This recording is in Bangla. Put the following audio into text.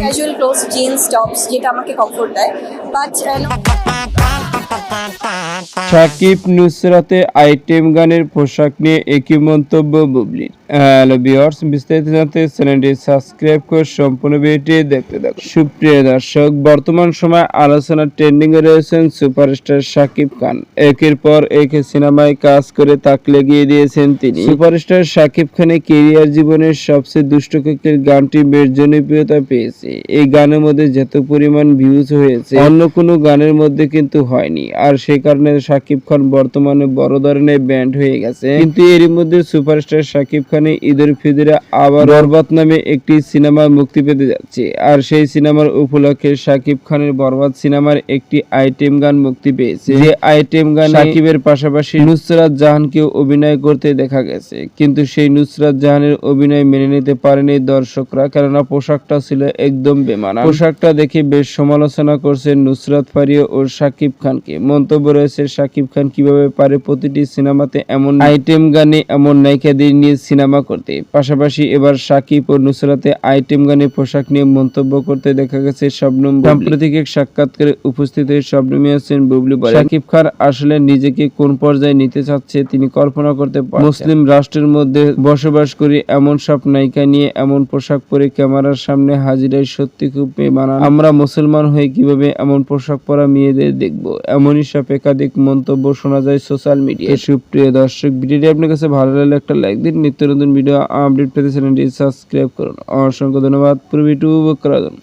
ক্যাজুয়াল ক্লোথস জিন্স টপস যেটা আমাকে কমফোর্ট দেয়। বাট সাকিব নুসরাতে আইটেম গানের পোশাক নিয়ে একই মন্তব্য বুবলির হ্যালো বিয়ার্স বিস্তারিত জানতে চ্যানেলটি সাবস্ক্রাইব করে সম্পূর্ণ ভিডিওটি দেখতে থাকুন। সুপ্রিয় দর্শক, বর্তমান সময় আলোচনা ট্রেন্ডিং এ রয়েছেন সুপারস্টার সাকিব খান। একের পর এক সিনেমায় কাজ করে তাক লেগিয়ে দিয়েছেন তিনি। সুপারস্টার সাকিব খানের কেরিয়ার জীবনের সবচেয়ে দুষ্ট কোকিল গানটি বেশ জনপ্রিয়তা পেয়েছে। এই গানের মধ্যে যত পরিমাণ ভিউজ হয়েছে, অন্য কোনো গানের মধ্যে কিন্তু হয়নি। আর সেই কারণে সাকিব খান বর্তমানে বড় ধরনের ব্যান্ড হয়ে গেছে। কিন্তু এরই মধ্যে সুপারস্টার সাকিব খানের ঈদের ফিদরে আবার বরবাদ নামে একটি সিনেমা মুক্তি পেতে যাচ্ছে। আর সেই সিনেমার উপলক্ষে সাকিব খানের বরবাদ সিনেমার একটি আইটেম গান মুক্তি পেয়েছে। যে আইটেম গান সাকিবের পাশাপাশি নুসরাত জাহানকেও অভিনয় করতে দেখা গেছে। কিন্তু সেই নুসরাত জাহানের অভিনয় মেনে নিতে পারেনি দর্শকরা, কেননা পোশাকটা ছিল একদম বেমানা পোশাকটা দেখে বেশ সমালোচনা করছে নুসরাত ফারিয়া ও সাকিব খানকে মন্তব্য রয়েছে সাকিব খান কীভাবে পারে প্রতিটি সিনেমাতে এমন আইটেম গানে এমন নায়িকাদের নিয়ে সিনেমা করতে। পাশাপাশি এবার সাকিব ও নুসরাতে আইটেম গানে পোশাক নিয়ে মন্তব্য করতে দেখা গেছে শবনম সাম্প্রতিক এক সাক্ষাৎকারে উপস্থিত হয়ে শবনমী হোসেন বুবলি বলেন, সাকিব খান আসলে নিজেকে কোন পর্যায়ে নিতে চাচ্ছে তিনি কল্পনা করতে পারেন মুসলিম রাষ্ট্রের মধ্যে বসবাস করি এমন সব নায়িকা নিয়ে এমন পোশাক পরে ক্যামেরার সামনে হাজিরাই সত্যি খুব বেমানান। আমরা মুসলমান হয়ে কীভাবে এমন পোশাক পরা মেয়েদের দেখব? এমনই সব একাধিক মন্তব্য শোনা যায় সোশ্যাল মিডিয়ায়। সুপ্রিয় দর্শক, ভিডিওটি আপনার কাছে ভালো লাগলে একটা লাইক দিন। নিত্য নতুন ভিডিও আপডেট পেতে চ্যানেলটি সাবস্ক্রাইব করুন। অসংখ্য ধন্যবাদ। পুরো ভিডিও করার